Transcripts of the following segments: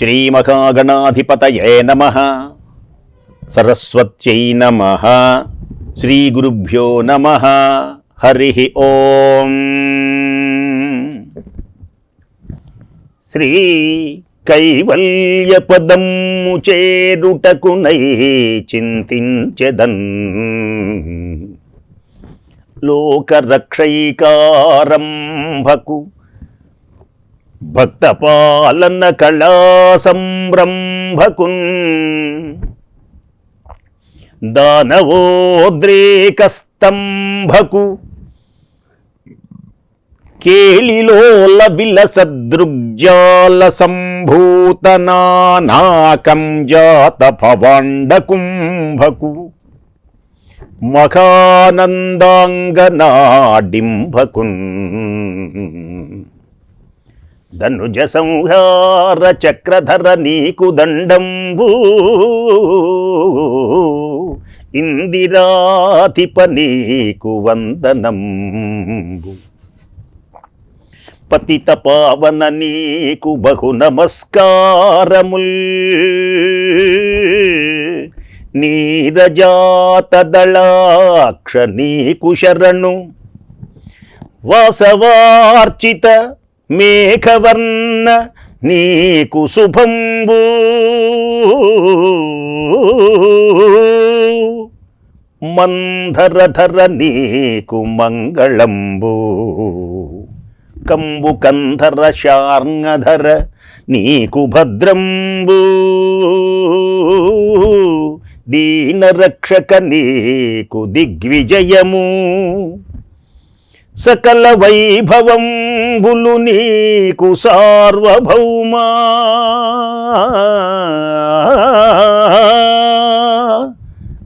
శ్రీమహాగణాధిపతయే నమ. సరస్వత్యై నమ. శ్రీగురుభ్యో నమ. హరి ఓం. శ్రీ కైవల్యపదము చేరుటకునై చింతించెదన్. లోకరక్షైకారంభకు భక్తపాలన కళా సంరంభకున్ దానవోద్రేకస్తంభకు. కేళిలోల విలసదృగ్జాల సంభూతనానాకం జాత భవాండకుంభకు మఖానందాంగనాడింభకున్. ధనుజ సంహార చక్రధర నీకు దండంబు. ఇందిరాధిప నీకు వందనంబు. పతిత పావన నీకు బహు నమస్కారముల్. నీరజాత దళాక్ష నీకు శరణు. వాసవార్చిత మేఘవర్ణ నీకు శుభంబు. మంధరధర నీకు మంగళంబు. కంబు కంధర శార్ంగధర నీకు భద్రంబు. దీనరక్షక నీకు దిగ్విజయము. సకల వైభవంబులు నీకు సార్వభౌమా.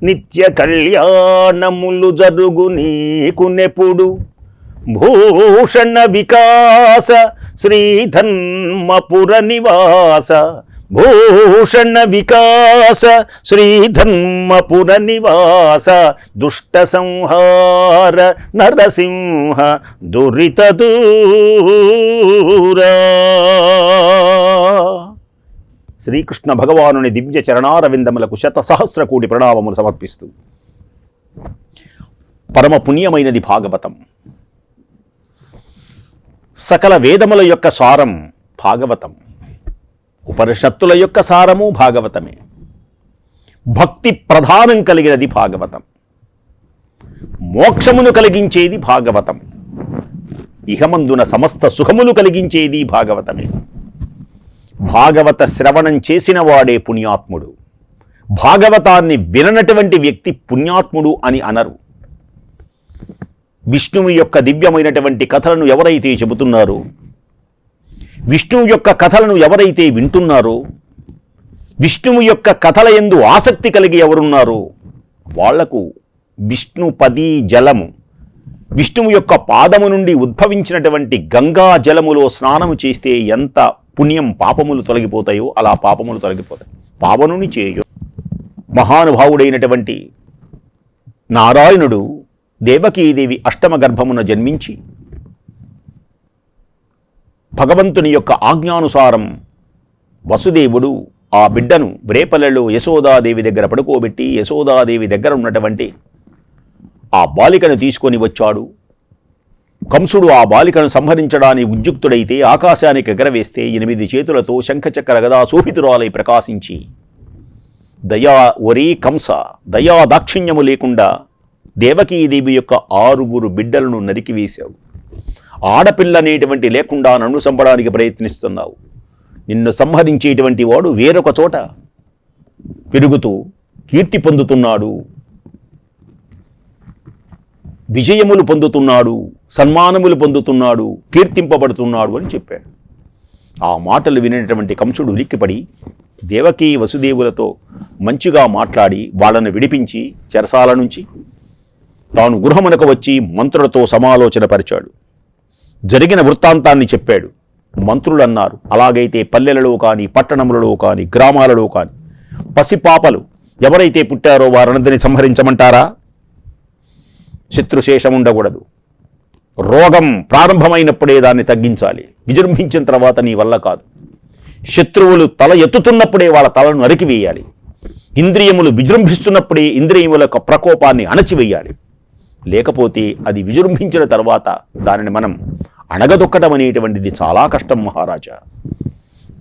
నిత్య కళ్యాణములు జరుగు నీకు నెపుడు భూషణ వికాస శ్రీధన్మపుర నివాస. భూషణ వికాస శ్రీధర్మ నివాస దుష్ట సంహార నరసింహ దురిత దూరా. శ్రీకృష్ణ భగవానుని దివ్య చరణారవిందములకు శత సహస్ర కోటి ప్రణామములు సమర్పిస్తూ. పరమ పుణ్యమైనది భాగవతం. సకల వేదముల యొక్క సారం భాగవతం. ఉపనిషత్తుల యొక్క సారము భాగవతమే. భక్తి ప్రధానం కలిగినది భాగవతం. మోక్షమును కలిగించేది భాగవతం. ఇహమందున సమస్త సుఖములు కలిగించేది భాగవతమే. భాగవత శ్రవణం చేసిన వాడే పుణ్యాత్ముడు. భాగవతాన్ని విననటువంటి వ్యక్తి పుణ్యాత్ముడు అని అనరు. విష్ణువు యొక్క దివ్యమైనటువంటి కథలను ఎవరైతే చెబుతున్నారో విష్ణువు యొక్క కథలను ఎవరైతే వింటున్నారో విష్ణువు యొక్క కథల ఎందు ఆసక్తి కలిగి ఎవరున్నారో వాళ్ళకు విష్ణు పదీ జలము విష్ణువు యొక్క పాదము నుండి ఉద్భవించినటువంటి గంగా జలములో స్నానము చేస్తే ఎంత పుణ్యం పాపములు తొలగిపోతాయో అలా పాపములు తొలగిపోతాయి. పావనుని చేయు. మహానుభావుడైనటువంటి నారాయణుడు దేవకీదేవి అష్టమ గర్భమున జన్మించి భగవంతుని యొక్క ఆజ్ఞానుసారం వసుదేవుడు ఆ బిడ్డను రేపలలో యశోదాదేవి దగ్గర పడుకోబెట్టి యశోదాదేవి దగ్గర ఉన్నటువంటి ఆ బాలికను తీసుకొని వచ్చాడు. కంసుడు ఆ బాలికను సంహరించడానికి ఉద్యుక్తుడైతే ఆకాశానికి ఎగరవేస్తే ఎనిమిది చేతులతో శంఖచక్ర గదా శోభితురాలై ప్రకాశించి దయా ఒరే కంస దయా దాక్షిణ్యము లేకుండా దేవకీదేవి యొక్క ఆరుగురు బిడ్డలను నరికివేశావు. ఆడపిల్ల అనేటువంటి లేకుండా నన్ను చంపడానికి ప్రయత్నిస్తున్నావు. నిన్ను సంహరించేటువంటి వాడు వేరొక చోట పెరుగుతూ కీర్తి పొందుతున్నాడు. విజయములు పొందుతున్నాడు సన్మానములు పొందుతున్నాడు కీర్తింపబడుతున్నాడు అని చెప్పాడు. ఆ మాటలు వినేటటువంటి కంసుడు ఉలిక్కిపడి దేవకీ వసుదేవులతో మంచిగా మాట్లాడి వాళ్ళను విడిపించి చెరసాల నుంచి తాను గృహమునకు వచ్చి మంత్రులతో సమాలోచన పరిచాడు. జరిగిన వృత్తాంతాన్ని చెప్పాడు. మంత్రులు అన్నారు అలాగైతే పల్లెలలో కానీ పట్టణములలో కానీ గ్రామాలలో కానీ పసిపాపలు ఎవరైతే పుట్టారో వారందరినీ సంహరించమంటారా? శత్రుశేషం ఉండకూడదు. రోగం ప్రారంభమైనప్పుడే దాన్ని తగ్గించాలి. విజృంభించిన తర్వాత నీ వల్ల కాదు. శత్రువులు తల ఎత్తుతున్నప్పుడే వాళ్ళ తలను నరికివేయాలి ఇంద్రియములు విజృంభిస్తున్నప్పుడే ఇంద్రియముల యొక్క ప్రకోపాన్ని అణచివేయాలి. లేకపోతే అది విజృంభించిన తర్వాత దానిని మనం అణగదొక్కడం అనేటువంటిది చాలా కష్టం మహారాజా.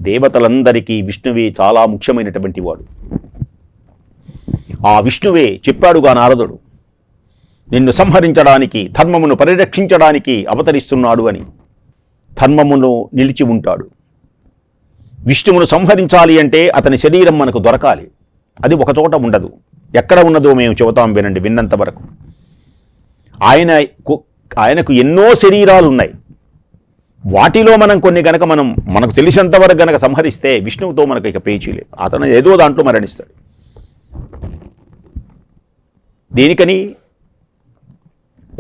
దేవతలందరికీ విష్ణువే చాలా ముఖ్యమైనటువంటి వాడు. ఆ విష్ణువే చెప్పాడుగా నారదుడు నిన్ను సంహరించడానికి ధర్మమును పరిరక్షించడానికి అవతరిస్తున్నాడు అని. ధర్మమును నిలిచి ఉంటాడు. విష్ణువును సంహరించాలి అంటే అతని శరీరం మనకు దొరకాలి. అది ఒకచోట ఉండదు. ఎక్కడ ఉన్నదో మేము చెబుతాం వినండి విన్నంత వరకు. ఆయన ఆయనకు ఎన్నో శరీరాలు ఉన్నాయి వాటిలో మనం కొన్ని గనక మనం మనకు తెలిసినంత వరకు గనక సంహరిస్తే విష్ణువుతో మనకు ఇక పేచీలే అతను ఏదో దాంట్లో మరణిస్తాడు. దేనికని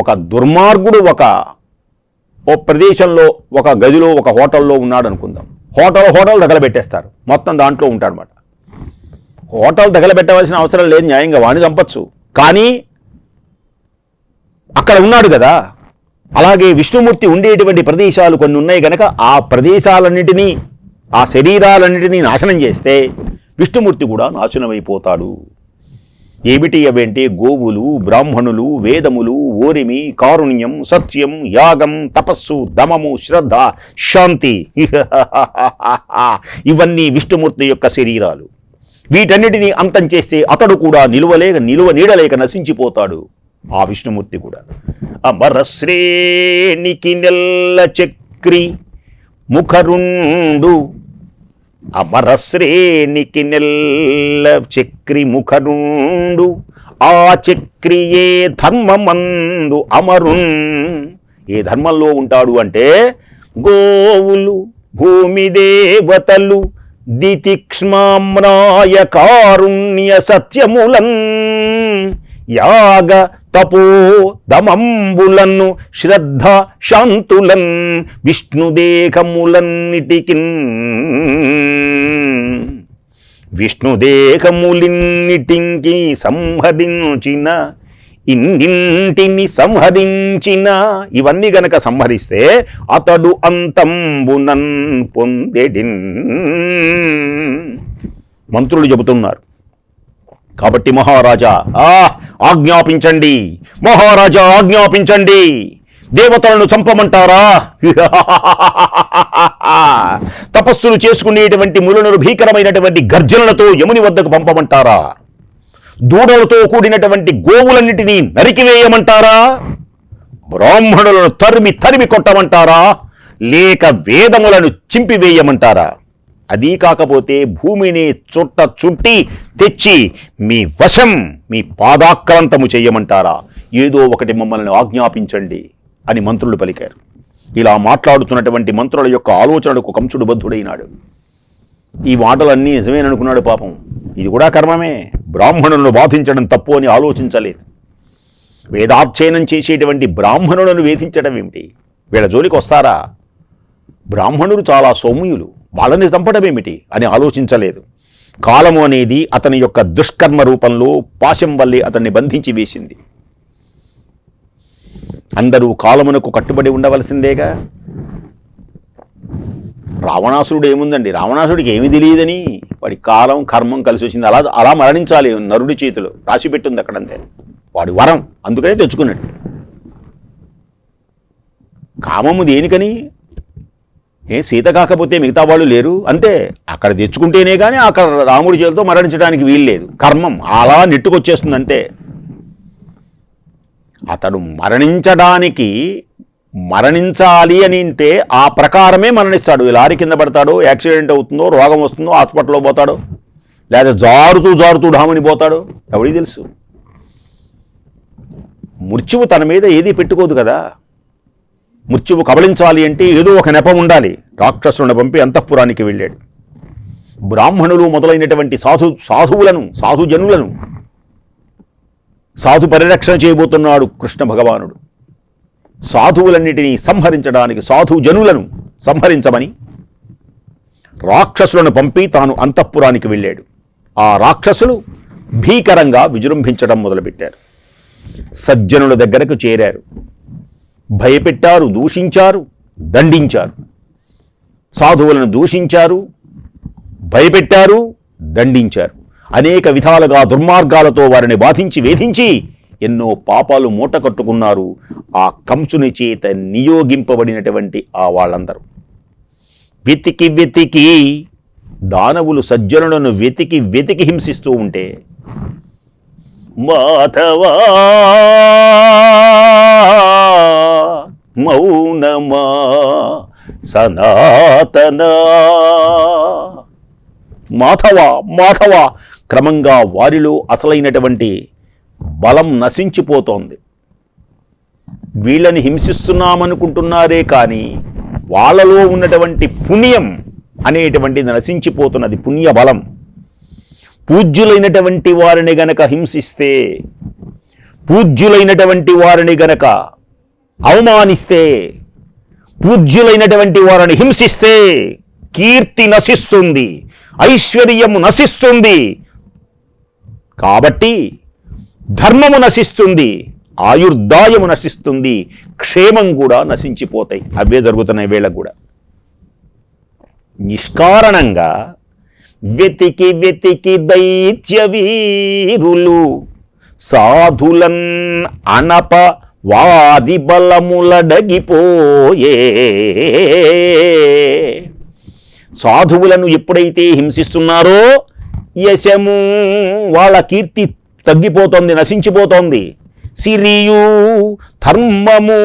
ఒక దుర్మార్గుడు ఒక ఓ ప్రదేశంలో ఒక గదిలో ఒక హోటల్లో ఉన్నాడు అనుకుందాం. హోటల్ హోటల్ తగలబెట్టేస్తారు. మొత్తం దాంట్లో ఉంటాడనమాట హోటల్ తగలబెట్టవలసిన అవసరం లేదు న్యాయంగా వాణి చంపచ్చు. కానీ అక్కడ ఉన్నాడు కదా అలాగే విష్ణుమూర్తి ఉండేటువంటి ప్రదేశాలు కొన్ని ఉన్నాయి కనుక ఆ ప్రదేశాలన్నిటినీ ఆ శరీరాలన్నిటినీ నాశనం చేస్తే విష్ణుమూర్తి కూడా నాశనమైపోతాడు. ఏమిటి అవేంటి గోవులు బ్రాహ్మణులు వేదములు ఓరిమి కారుణ్యం సత్యం యాగం తపస్సు దమము శ్రద్ధ శాంతి ఇవన్నీ విష్ణుమూర్తి యొక్క శరీరాలు. వీటన్నిటినీ అంతం చేస్తే అతడు కూడా నిలువలేక నిలువ నీడలేక నశించిపోతాడు. ఆ విష్ణుమూర్తి కూడా. అమరశ్రేణికి నెల్ల చక్రి ముఖరుండు. అమరశ్రేణికి నెల్ల చక్రి ముఖరుండు. ఆ చక్రియే ధర్మమందు అమరున్. ఏ ధర్మంలో ఉంటాడు అంటే గోవులు భూమి దేవతలు దితిక్ష్మామ్రాయ కారుణ్య సత్యములన్. యాగ తపూదమంబులను శ్రద్ధ శాంతులన్ విష్ణుదేహములన్నిటికి విష్ణుదేహములిన్నిటికి సంహరించిన ఇన్నింటిని సంహరించిన ఇవన్నీ గనక సంహరిస్తే అతడు అంతంబునన్ పొందెడిన్. మంత్రులు చెబుతున్నారు. కాబట్టి మహారాజా ఆ ఆజ్ఞాపించండి. మహారాజా ఆజ్ఞాపించండి. దేవతలను చంపమంటారా? తపస్సులు చేసుకునేటువంటి ములను భీకరమైనటువంటి గర్జనలతో యముని వద్దకు పంపమంటారా? దూడలతో కూడినటువంటి గోవులన్నిటినీ నరికివేయమంటారా? బ్రాహ్మణులను తరిమి తరిమి కొట్టమంటారా? లేక వేదములను చింపివేయమంటారా? అదీ కాకపోతే భూమిని చుట్ట చుట్టి తెచ్చి మీ వశం మీ పాదాక్రాంతము చేయమంటారా? ఏదో ఒకటి మమ్మల్ని ఆజ్ఞాపించండి అని మంత్రులు పలికారు. ఇలా మాట్లాడుతున్నటువంటి మంత్రుల యొక్క ఆలోచనలకు కంసుడు బద్ధుడైనాడు. ఈ మాటలన్నీ నిజమేననుకున్నాడు పాపం. ఇది కూడా కర్మమే. బ్రాహ్మణులను బాధించడం తప్పు అని ఆలోచించలేదు. వేదాధ్యయనం చేసేటువంటి బ్రాహ్మణులను వేధించడం ఏమిటి? వీళ్ళ జోలికి వస్తారా బ్రాహ్మణులు చాలా సౌమ్యులు. వాళ్ళని చంపడం ఏమిటి అని ఆలోచించలేదు. కాలము అనేది అతని యొక్క దుష్కర్మ రూపంలో పాశం వల్లే అతన్ని బంధించి వేసింది. అందరూ కాలమునకు కట్టుబడి ఉండవలసిందేగా? రావణాసురుడు ఏముందండి? రావణాసుడికి ఏమి తెలియదని వాడి కాలం కర్మం కలిసి వచ్చింది. అలా అలా మరణించాలి నరుడి చేతిలో. రాసి పెట్టింది అక్కడంతే. వాడి వరం అందుకనే తెచ్చుకున్నాడు. కామము దేనికని? ఏ సీత కాకపోతే మిగతా వాళ్ళు లేరు. అంతే. అక్కడ తెచ్చుకుంటేనే కానీ అక్కడ రాముడి చేతితో మరణించడానికి వీలు లేదు. కర్మం అలా నెట్టుకొచ్చేస్తుంది అంతే అతడు మరణించడానికి మరణించాలి అని అంటే ఆ ప్రకారమే మరణిస్తాడు. లారీ కింద పడతాడు యాక్సిడెంట్ అవుతుందో రోగం వస్తుందో హాస్పిటల్లో పోతాడు లేదా జారుతూ జారుతూ ఢామని పోతాడు ఎవడికి తెలుసు? మృత్యువు తన మీద ఏది పెట్టుకోదు కదా. మృత్యువు కబలించాలి అంటే ఏదో ఒక నెపం ఉండాలి. రాక్షసులను పంపి అంతఃపురానికి వెళ్ళాడు. బ్రాహ్మణులు మొదలైనటువంటి సాధు సాధువులను సాధుజనులను సాధు పరిరక్షణ చేయబోతున్నాడు కృష్ణ భగవానుడు. సాధువులన్నిటినీ సంహరించడానికి సాధుజనులను సంహరించమని రాక్షసులను పంపి తాను అంతఃపురానికి వెళ్ళాడు. ఆ రాక్షసులు భీకరంగా విజృంభించడం మొదలుపెట్టారు. సజ్జనుల దగ్గరకు చేరారు. భయపెట్టారు దూషించారు దండించారు. సాధువులను దూషించారు భయపెట్టారు దండించారు. అనేక విధాలుగా దుర్మార్గాలతో వారిని బాధించి వేధించి ఎన్నో పాపాలు మూట కట్టుకున్నారు ఆ కంసుని చేత నియోగింపబడినటువంటి ఆ వాళ్ళందరూ. వెతికి వెతికి దానవులు సజ్జనులను వెతికి వెతికి హింసిస్తూ ఉంటే మాధవా. మౌనమా. సనాతనా. మాధవ మాధవ. క్రమంగా వారిలో అసలైనటువంటి బలం నశించిపోతోంది. వీళ్ళని హింసిస్తున్నామనుకుంటున్నారే కానీ వాళ్ళలో ఉన్నటువంటి పుణ్యం అనేటువంటిది నశించిపోతున్నది పుణ్య బలం పూజ్యులైనటువంటి వారిని గనక హింసిస్తే పూజ్యులైనటువంటి వారిని గనక అవమానిస్తే పూజ్యులైనటువంటి వారిని హింసిస్తే కీర్తి నశిస్తుంది ఐశ్వర్యము నశిస్తుంది. కాబట్టి ధర్మము నశిస్తుంది ఆయుర్దాయము నశిస్తుంది క్షేమం కూడా నశించిపోతాయి. అవే జరుగుతున్నాయి వేళ కూడా. నిష్కారణంగా వెతికి వెతికి దైత్య వీరులు సాధులన్ అనప వాది బలములడగిపోయే. సాధువులను ఎప్పుడైతే హింసిస్తున్నారో యశము వాళ్ళ కీర్తి తగ్గిపోతోంది నశించిపోతోంది. సిరియు ధర్మము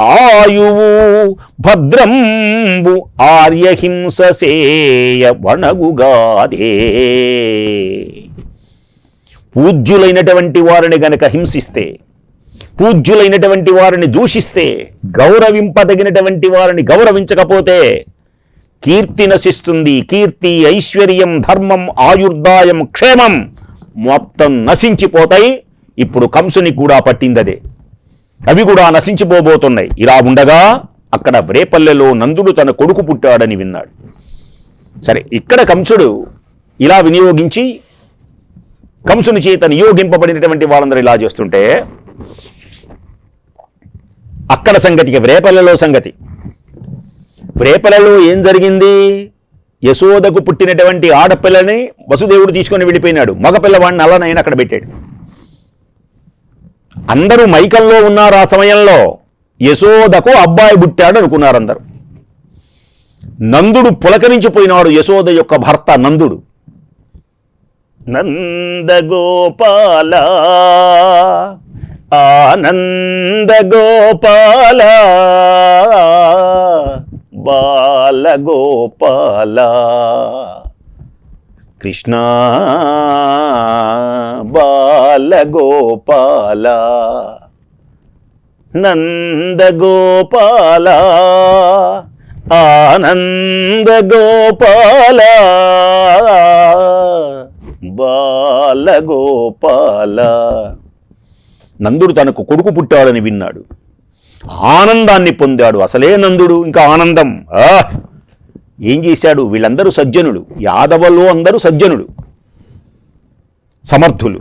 ఆయువు భద్రంబు ఆర్యహింససేయ వణగుగాదే. పూజ్యులైనటువంటి వారిని గనక హింసిస్తే పూజ్యులైనటువంటి వారిని దూషిస్తే గౌరవింపదగినటువంటి వారిని గౌరవించకపోతే కీర్తి నశిస్తుంది. కీర్తి ఐశ్వర్యం ధర్మం ఆయుర్దాయం క్షేమం మొత్తం నశించిపోతాయి. ఇప్పుడు కంసుని కూడా పట్టిందదే. అవి కూడా నశించిపోబోతున్నాయి. ఇలా ఉండగా అక్కడ వ్రేపల్లెలో నందుడు తన కొడుకు పుట్టాడని విన్నాడు. సరే ఇక్కడ కంసుడు ఇలా వినియోగించి కంసుని చేత నియోగింపబడినటువంటి వాళ్ళందరూ ఇలా చేస్తుంటే అక్కడ సంగతికి వ్రేపల్లెలో సంగతి. వ్రేపల్లెలో ఏం జరిగింది? యశోదకు పుట్టినటువంటి ఆడపిల్లని వసుదేవుడు తీసుకొని వెళ్ళిపోయినాడు. మగపిల్లవాడిని అలానైనా అక్కడ పెట్టాడు. అందరూ మైకంలో ఉన్నారు ఆ సమయంలో. యశోదకు అబ్బాయి పుట్టాడు అనుకున్నారు అందరు. నందుడు పులకరించిపోయినాడు యశోద యొక్క భర్త నందుడు. నందగోపాల ఆనందగోపాల బాలగోపాల. కృష్ణ బాలగోపాల నందగోపాల ఆనందగోపాల బాలగోపాల. నందుడు తనకు కొడుకు పుట్టాడని విన్నాడు. ఆనందాన్ని పొందాడు. అసలే నందుడు ఇంకా ఆనందం. ఆ! ఏం చేశాడు? వీళ్ళందరూ సజ్జనులు. యాదవులు అందరూ సజ్జనులు. సమర్థులు.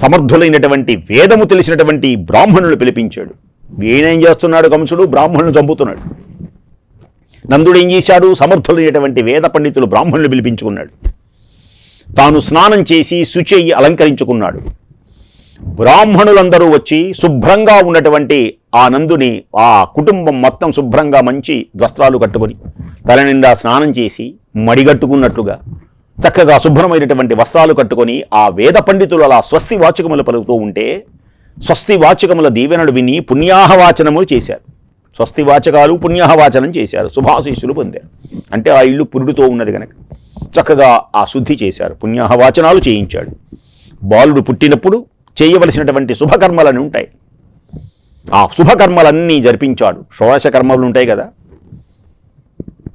సమర్థులైనటువంటి వేదము తెలిసినటువంటి బ్రాహ్మణులు పిలిపించాడు. వీణేం చేస్తున్నాడు కంసుడు? బ్రాహ్మణులు చంపుతున్నాడు. నందుడు ఏం చేశాడు? సమర్థులైనటువంటి వేద పండితులు బ్రాహ్మణులు పిలిపించుకున్నాడు. తాను స్నానం చేసి శుచి అయ్యి అలంకరించుకున్నాడు. బ్రాహ్మణులందరూ వచ్చి శుభ్రంగా ఉన్నటువంటి ఆ నందుని ఆ కుటుంబం మొత్తం శుభ్రంగా మంచి వస్త్రాలు కట్టుకొని తల నిండా స్నానం చేసి మడిగట్టుకున్నట్లుగా చక్కగా శుభ్రమైనటువంటి వస్త్రాలు కట్టుకొని ఆ వేద పండితులు అలా స్వస్తి వాచకములు పలుకుతూ ఉంటే స్వస్తి వాచకముల దీవెనలు విని పుణ్యాహవాచనములు చేశారు. స్వస్తి వాచకాలు పుణ్యాహవాచనం చేశారు శుభాశీస్సులు పొందారు. అంటే ఆ ఇల్లు పురుడుతో ఉన్నది కనుక చక్కగా ఆ శుద్ధి చేశారు పుణ్యాహవాచనాలు చేయించాడు. బాలుడు పుట్టినప్పుడు చేయవలసినటువంటి శుభకర్మలని ఉంటాయి. ఆ శుభకర్మలన్నీ జరిపించాడు. షోడశ కర్మలు ఉంటాయి కదా.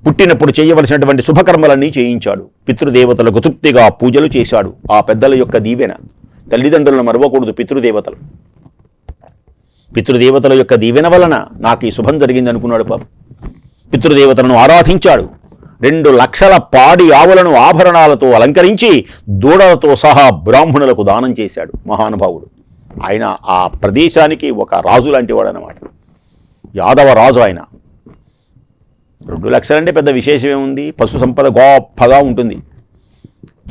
పుట్టినప్పుడు చేయవలసినటువంటి శుభకర్మలన్నీ చేయించాడు. పితృదేవతలకు తృప్తిగా పూజలు చేశాడు. ఆ పెద్దల యొక్క దీవెన. తల్లిదండ్రులను మరవకూడదు పితృదేవతలు. పితృదేవతల యొక్క దీవెన వలన నాకు ఈ శుభం జరిగింది అనుకున్నాడు పాప. పితృదేవతలను ఆరాధించాడు. రెండు లక్షల పాడి ఆవులను ఆభరణాలతో అలంకరించి దూడలతో సహా బ్రాహ్మణులకు దానం చేశాడు మహానుభావుడు. ఆయన ఆ ప్రదేశానికి ఒక రాజు లాంటి వాడు అనమాట యాదవ రాజు ఆయన. రెండు లక్షలంటే పెద్ద విశేషం ఏముంది? పశు సంపద గొప్పగా ఉంటుంది.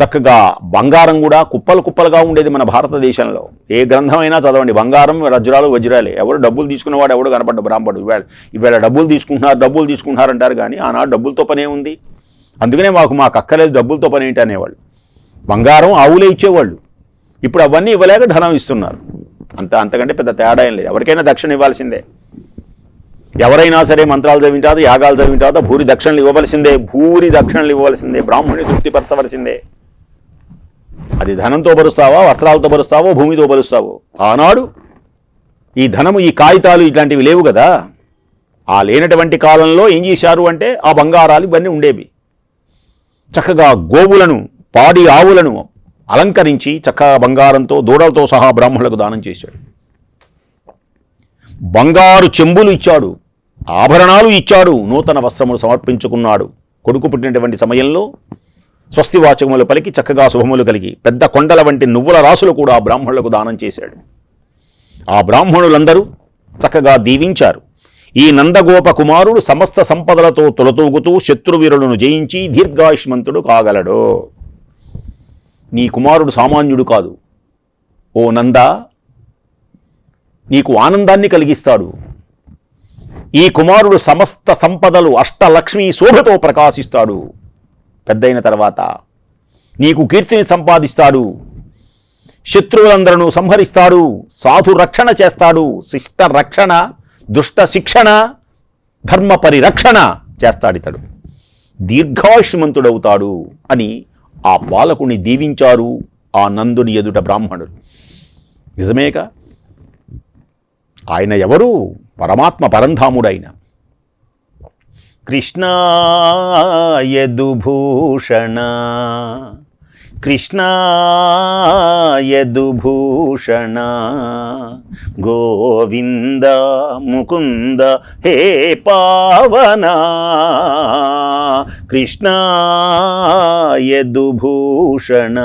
చక్కగా బంగారం కూడా కుప్పలు కుప్పలుగా ఉండేది మన భారతదేశంలో. ఏ గ్రంథమైనా చదవండి. బంగారం వజ్రాలు వజ్రాలే. ఎవరు డబ్బులు తీసుకున్నవాడు ఎవడు కనపడ్డ? బ్రాహ్మడు. ఇవాళ ఇవాళ డబ్బులు తీసుకుంటున్నారు డబ్బులు తీసుకుంటున్నారు అంటారు కానీ ఆనాడు డబ్బులతో పనే ఉంది. అందుకనే మాకు మాకు అక్కలేదు డబ్బులతో పని ఏంటి అనేవాళ్ళు. బంగారం ఆవులే ఇచ్చేవాళ్ళు. ఇప్పుడు అవన్నీ ఇవ్వలేక ధనం ఇస్తున్నారు. అంత అంతకంటే పెద్ద తేడా ఏం లేదు. ఎవరికైనా దక్షిణ ఇవ్వాల్సిందే. ఎవరైనా సరే మంత్రాలు చదివింటాదో యాగాలు చదివింటాదో భూరి దక్షిణలు ఇవ్వవలసిందే భూరి దక్షిణలు ఇవ్వవలసిందే బ్రాహ్మణుని తృప్తిపరచవలసిందే. అది ధనంతో భరుస్తావా వస్త్రాలతో భరుస్తావో భూమితో భరుస్తావో ఆనాడు ఈ ధనము ఈ కాగితాలు ఇట్లాంటివి లేవు కదా. ఆ లేనటువంటి కాలంలో ఏం చేశారు అంటే ఆ బంగారాలు ఇవన్నీ ఉండేవి. చక్కగా గోవులను పాడి ఆవులను అలంకరించి చక్కగా బంగారంతో దూడలతో సహా బ్రాహ్మణులకు దానం చేశాడు. బంగారు చెంబులు ఇచ్చాడు ఆభరణాలు ఇచ్చాడు నూతన వస్త్రములు సమర్పించుకున్నాడు. కొడుకు పుట్టినటువంటి సమయంలో స్వస్తి వాచకములు పలికి చక్కగా శుభములు కలిగి పెద్ద కొండల వంటి నువ్వుల రాసులు కూడా బ్రాహ్మణులకు దానం చేశాడు. ఆ బ్రాహ్మణులందరూ చక్కగా దీవించారు. ఈ నందగోప కుమారుడు సమస్త సంపదలతో తొలతూగుతూ శత్రువీరులను జయించి దీర్ఘాయుష్మంతుడు కాగలడు. నీ కుమారుడు సామాన్యుడు కాదు. ఓ నంద నీకు ఆనందాన్ని కలిగిస్తాడు. ఈ కుమారుడు సమస్త సంపదలు అష్టలక్ష్మి శోభతో ప్రకాశిస్తాడు. పెద్దయిన తర్వాత నీకు కీర్తిని సంపాదిస్తాడు. శత్రువులందరూ సంహరిస్తాడు. సాధు రక్షణ చేస్తాడు. శిష్ట రక్షణ దుష్ట శిక్షణ ధర్మ పరిరక్షణ చేస్తాడు ఇతడు. దీర్ఘాయుష్మంతుడవుతాడు అని ఆ బాలకుని దీవించారు ఆ నందుని ఎదుట బ్రాహ్మణుడు నిజమేగా? ఆయన ఎవరు? పరమాత్మ పరంధాముడైన. కృష్ణ యదుభూషణ. కృష్ణ యదుభూషణ. గోవింద ముకుంద హే పావన. కృష్ణ యదుభూషణ.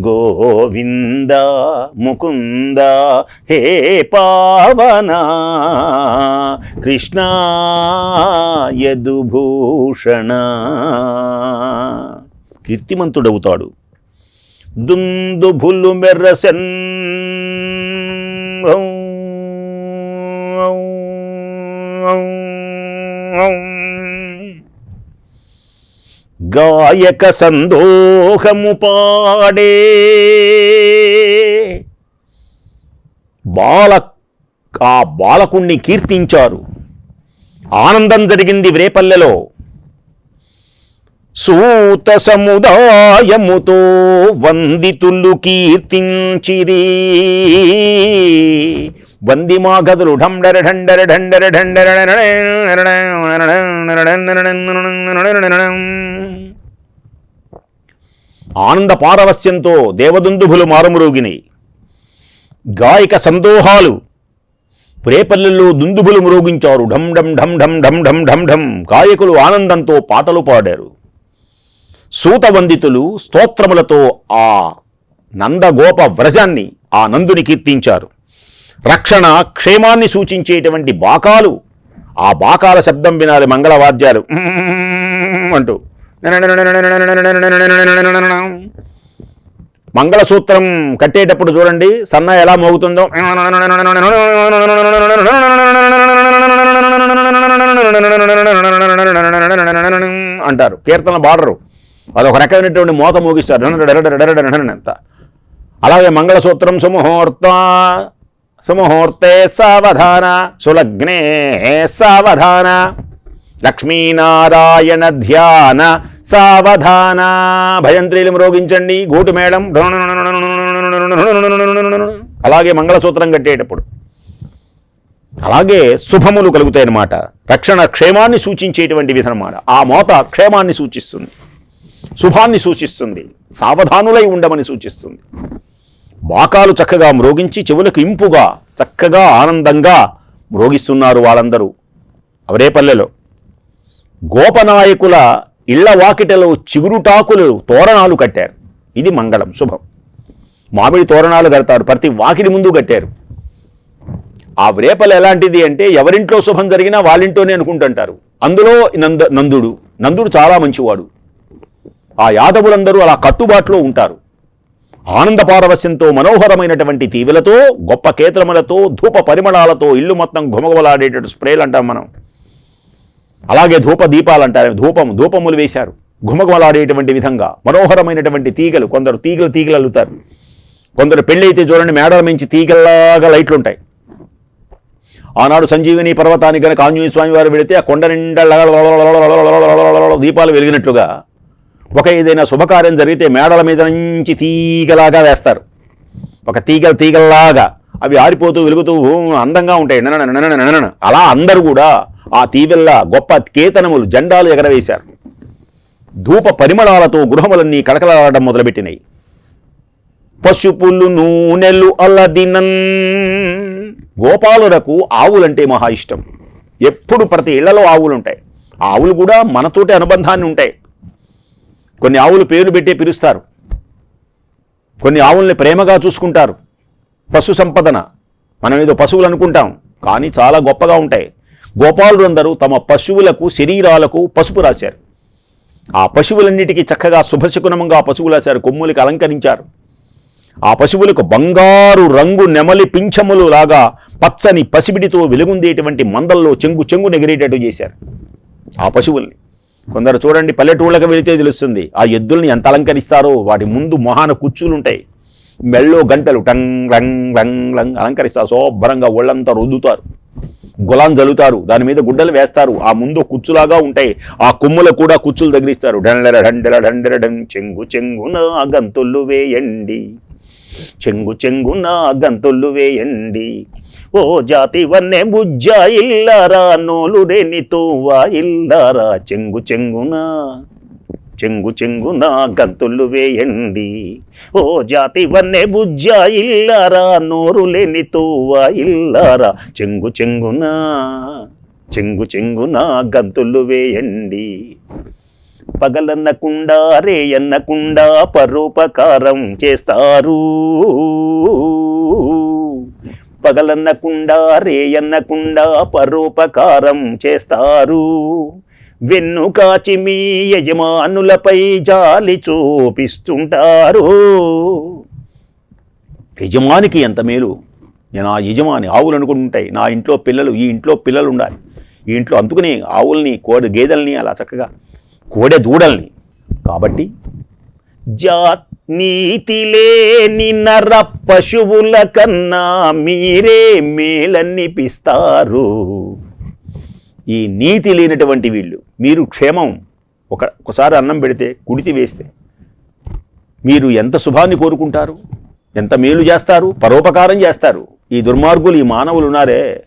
గోవింద ముకుంద హే పావన కృష్ణ యదుభూషణ. కీర్తిమంతుడవుతాడు. దుందుభులు మెర్రసెన్ గాయక సందోహము పాడే. బాల ఆ బాలకుణ్ణి కీర్తించారు. ఆనందం జరిగింది వ్రేపల్లెలో. సూత సముదాయముతో వందితులు కీర్తించిరి. వందిమా గదులు ఢండర ఢండర ఢండర ఢండర ఆనంద పారవస్యంతో దేవదుందుభులు మారుమురోగినాయి గాయక సందోహాలు ప్రేపల్లెల్లో దుందుబులు మ్రోగించారు ఢం ఢం ఢం ఢం ఢం ఢం ఢం ఢం గాయకులు ఆనందంతో పాటలు పాడారు సూతవందితులు స్తోత్రములతో ఆ నందగోప వ్రజాన్ని ఆ నందుని కీర్తించారు రక్షణ క్షేమాన్ని సూచించేటువంటి బాకాలు ఆ బాకాల శబ్దం వినాలి మంగళవాద్యాలు అంటూ మంగళసూత్రం కట్టేటప్పుడు చూడండి సన్న ఎలా మోగుతుందో అంటారు కీర్తన బాడరు అదొక రకమైనటువంటి మోత మోగిస్తారు అలాగే మంగళసూత్రం సుముహూర్త సుముహూర్తే సావధాన సులగ్నే సావధాన. లక్ష్మీనారాయణ ధ్యాన సావధాన. భయంత్రీలు మ్రోగించండి గూటు మేళం. అలాగే మంగళసూత్రం కట్టేటప్పుడు. అలాగే శుభములు కలుగుతాయి అన్నమాట. రక్షణ క్షేమాన్ని సూచించేటువంటి విధనమాట ఆ మోత క్షేమాన్ని సూచిస్తుంది. శుభాన్ని సూచిస్తుంది. సావధానులై ఉండమని సూచిస్తుంది. బాకాలు చక్కగా మ్రోగించి చెవులకు ఇంపుగా చక్కగా ఆనందంగా మ్రోగిస్తున్నారు వాళ్ళందరూ. అవరేపల్లెలో గోపనాయకుల ఇళ్ళ వాకిటలో చిగురుటాకులు తోరణాలు కట్టారు. ఇది మంగళం శుభం. మామిడి తోరణాలు కడతారు ప్రతి వాకిలి ముందు కట్టారు. ఆ వేపలు ఎలాంటిది అంటే ఎవరింట్లో శుభం జరిగినా వాళ్ళింటోనే అనుకుంటుంటారు. అందులో నంద నందుడు. నందుడు చాలా మంచివాడు. ఆ యాదవులందరూ అలా కట్టుబాట్లో ఉంటారు. ఆనందపారవస్యంతో మనోహరమైనటువంటి తీవెలతో గొప్ప కేత్రములతో ధూప పరిమళాలతో ఇల్లు మొత్తం ఘుమఘుమలాడేటట్టు స్ప్రేలు అంటాం మనం అలాగే ధూప దీపాలు అంటారు ధూపం ధూపములు వేశారు ఘుమఘుమలాడేటువంటి విధంగా మనోహరమైనటువంటి తీగలు కొందరు తీగలు తీగలు అల్లుతారు కొందరు పెళ్ళైతే చూడండి మేడల మించి తీగల్లాగా లైట్లు ఉంటాయి ఆనాడు సంజీవిని పర్వతానికి కనుక ఆంజనేయ స్వామి వారు వెళితే ఆ కొండ నిండా ఒక ఏదైనా శుభకార్యం జరిగితే మేడల మీద నుంచి తీగలాగా వేస్తారు. ఒక తీగల తీగల్లాగా అవి ఆరిపోతూ వెలుగుతూ అందంగా ఉంటాయి. ననన అలా అందరూ కూడా ఆ తీవెల్లా గొప్ప కేతనములు జెండాలు ఎగరవేశారు. ధూప పరిమళాలతో గృహములన్నీ కడకలాడడం మొదలుపెట్టినాయి. పశుపులు నూనెలు అల్లదినన్ గోపాలులకు ఆవులంటే మహా ఇష్టం. ఎప్పుడు ప్రతి ఇళ్ళలో ఆవులు ఉంటాయి ఆవులు కూడా మనతోటి అనుబంధాన్ని ఉంటాయి కొన్ని ఆవులు పేరు పెట్టే పిలుస్తారు. కొన్ని ఆవుల్ని ప్రేమగా చూసుకుంటారు. పశు సంపదన. మనం ఏదో పశువులు అనుకుంటాం కానీ చాలా గొప్పగా ఉంటాయి. గోపాలుడు అందరూ తమ పశువులకు శరీరాలకు పసుపు రాశారు. ఆ పశువులన్నిటికీ చక్కగా శుభశకునంగా పశువులు రాశారు కొమ్ములకి అలంకరించారు. ఆ పశువులకు బంగారు రంగు నెమలి పింఛములు లాగా పచ్చని పసిబిడితో వెలుగుందేటువంటి మందల్లో చెంగు చెంగు నెగిరేటట్టు చేశారు. ఆ పశువుల్ని. కొందరు చూడండి పల్లెటూళ్ళకి వెళితే తెలుస్తుంది ఆ ఎద్దుల్ని ఎంత అలంకరిస్తారో వాటి ముందు మొహాన కుచ్చులు ఉంటాయి మెళ్ళో గంటలు టంగ్ రంగ్ రంగ్ రంగ్ అలంకరిస్తారు శోభ్రంగా ఒళ్ళంతా రుద్దుతారు. గులాం జల్లుతారు దాని మీద గుడ్డలు వేస్తారు ఆ ముందు కుచ్చులాగా ఉంటాయి ఆ కొమ్ములకు కూడా కుచ్చులు తగిలిస్తారు. డండెర డండెర డండెర డం చెంగు చెంగున గంతులు వేయండి. చెంగు చెంగున గంతులు వేయండి. ఓ జాతి వన్నె బుజ్జ ఇల్లారా నోలు రేని తోవా ఇల్లారా. చెంగు చెంగునా చెంగు చెంగున గంతులు వేయండి. ఓ జాతి వన్నె బుజ్జ ఇల్లారా నోరు లేని తోవా ఇల్లారా. చెంగు చెంగున చెంగు చెంగున గంతులు వేయండి. పగలన్నకుండా రేయన్నకుండా పరోపకారం చేస్తారు. పగలన్నకుండా రేయన్నకుండా పరోపకారం చేస్తారు. వెన్ను కాచి మీ యజమానులపై జాలి చూపిస్తుంటారు. యజమానికి ఎంత మేలు? నేను ఆ యజమాని ఆవులు అనుకుంటుంటాయి నా ఇంట్లో పిల్లలు ఈ ఇంట్లో పిల్లలు ఉండాలి. ఈ ఇంట్లో అందుకుని ఆవుల్ని కోడి గేదెల్ని అలా చక్కగా కోడె దూడల్ని. కాబట్టి జాత్ నీతి లేని నర పశువుల కన్నా మీరే మేలనిపిస్తారు. ఈ నీతి లేనటువంటి వీళ్ళు మీరు క్షేమం ఒక ఒకసారి అన్నం పెడితే కుడితి వేస్తే మీరు ఎంత శుభాన్ని కోరుకుంటారు? ఎంత మేలు చేస్తారు? పరోపకారం చేస్తారు. ఈ దుర్మార్గులు ఈ మానవులు ఉన్నారే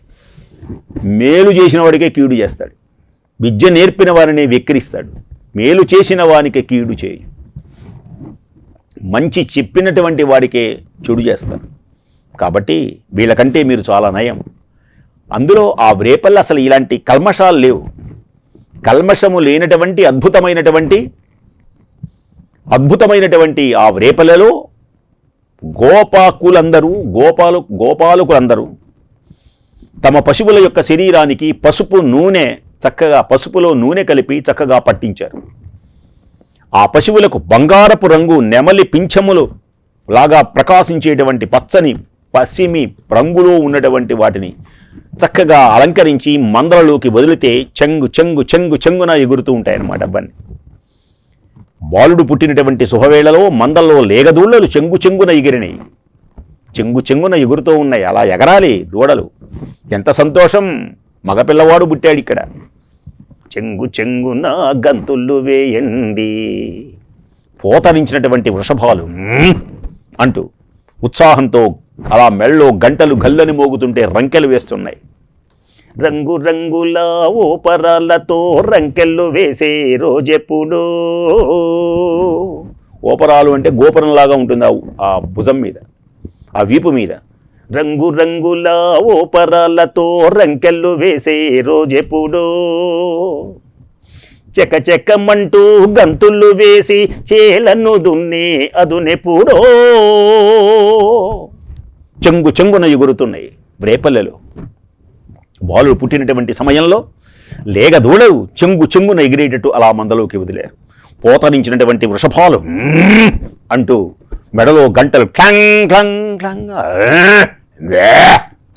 మేలు చేసిన వాడికే కీడు చేస్తాడు. విద్య నేర్పిన వారిని వెక్కిరిస్తాడు. మేలు చేసిన వానికి కీడు చేయు మంచి చెప్పినటువంటి వాడికే చెడు చేస్తారు కాబట్టి వీళ్ళకంటే మీరు చాలా నయం. అందులో ఆ రేపల్లో అసలు ఇలాంటి కల్మషాలు లేవు. కల్మషము లేనటువంటి అద్భుతమైనటువంటి అద్భుతమైనటువంటి ఆ రేపలలో గోపాకులందరూ గోపాలు గోపాలకులందరూ తమ పశువుల యొక్క శరీరానికి పసుపు నూనె చక్కగా పసుపులో నూనె కలిపి చక్కగా పట్టించారు. ఆ పశువులకు బంగారపు రంగు నెమలి పింఛములు లాగా ప్రకాశించేటువంటి పచ్చని పసిమి రంగులో ఉన్నటువంటి వాటిని చక్కగా అలంకరించి మందలలోకి వదిలితే చెంగు చెంగు చెంగు చెంగున ఎగురుతూ ఉంటాయన్నమాట అబ్బాన్ని బాలుడు పుట్టినటువంటి శుభవేళలో మందల్లో లేగదూళ్ళలు చెంగు చెంగున ఎగిరినాయి. చెంగు చెంగున ఎగురుతూ ఉన్నాయి. అలా ఎగరాలి దూడలు. ఎంత సంతోషం! మగపిల్లవాడు పుట్టాడు ఇక్కడ. చెంగు చెంగున గంతులు వేయండి. పోతరించినటువంటి వృషభాలు అంటూ ఉత్సాహంతో అలా మెళ్ళో గంటలు గల్లని మోగుతుంటే రంకెలు వేస్తున్నాయి. రంగు రంగుల ఓపరాలతో రంకెళ్ళు వేసే రోజెప్పుడు ఓపరాలు అంటే గోపురంలాగా ఉంటుంది ఆ భుజం మీద ఆ వీపు మీద. రంగు రంగుల ఓపరాలతో రంకెళ్ళు వేసే రోజెప్పుడో. చెక గంతులు వేసి చేలను దున్ని అదునెప్పుడో. చెంగు చెంగున ఎగురుతున్నాయి రేపల్లెలు బాలుడు పుట్టినటువంటి సమయంలో లేగ దూడలు చెంగు చెంగున ఎగిరేటట్టు అలా మందలోకి వదిలేరు. పోతరించినటువంటి వృషభాలు అంటూ మెడలో గంటలు క్లంగ్ క్లంగ్ క్లంగ్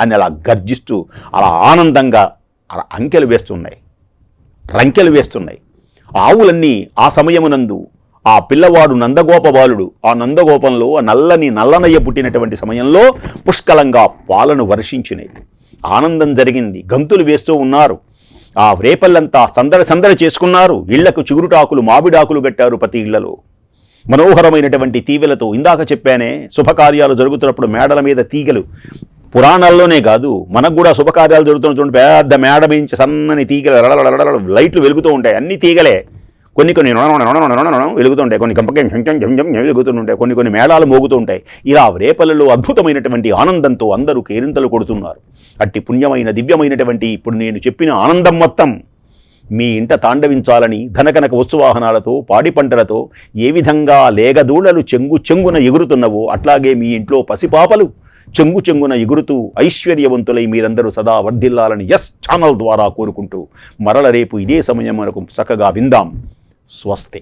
అని అలా గర్జిస్తూ అలా ఆనందంగా అలా అంకెలు వేస్తున్నాయి. రంకెలు వేస్తున్నాయి. ఆవులన్నీ ఆ సమయమునందు ఆ పిల్లవాడు నందగోప బాలుడు ఆ నందగోపంలో ఆ నల్లని నల్లనయ్య పుట్టినటువంటి సమయంలో పుష్కలంగా పాలను వర్షించినాయి ఆనందం జరిగింది. గంతులు వేస్తూ ఉన్నారు. ఆ రేపల్లంతా సందడి సందడి చేసుకున్నారు. ఇళ్ళకు చిగురుటాకులు మామిడాకులు కట్టారు ప్రతి ఇళ్ళలో. మనోహరమైనటువంటి తీగలతో ఇందాక చెప్పానే శుభకార్యాలు జరుగుతున్నప్పుడు మేడల మీద తీగలు. పురాణాల్లోనే కాదు మనకు కూడా శుభకార్యాలు జరుగుతున్నటువంటి చూడండి పెద్ద మేడ మించి సన్నని తీగలు రడరడరడర లైట్లు వెలుగుతూ ఉంటాయి. అన్ని తీగలే. కొన్ని కొన్ని వెలుగుతుంటాయి వెలుగుతూ కొన్ని కంపకం వెలుగుతుంటాయి కొన్ని కొన్ని మేళాలు మోగుతూ ఉంటాయి. ఇలా రేపలలో అద్భుతమైనటువంటి ఆనందంతో అందరూ కేరింతలు కొడుతున్నారు. అట్టి పుణ్యమైన దివ్యమైనటువంటి ఇప్పుడు నేను చెప్పిన ఆనందం మొత్తం మీ ఇంట తాండవించాలని ధనకనక వస్తువాహనాలతో పాడి పంటలతో ఏ విధంగా లేగదూడలు చెంగు చెంగున ఎగురుతున్నవో అట్లాగే మీ ఇంట్లో పసిపాపలు చెంగు చెంగున ఎగురుతూ ఐశ్వర్యవంతులై మీరందరూ సదా వర్ధిల్లాలని ఎస్ ఛానల్ ద్వారా కోరుకుంటూ మరల రేపు ఇదే సమయం మనకు చక్కగా విందాం. స్వస్తే.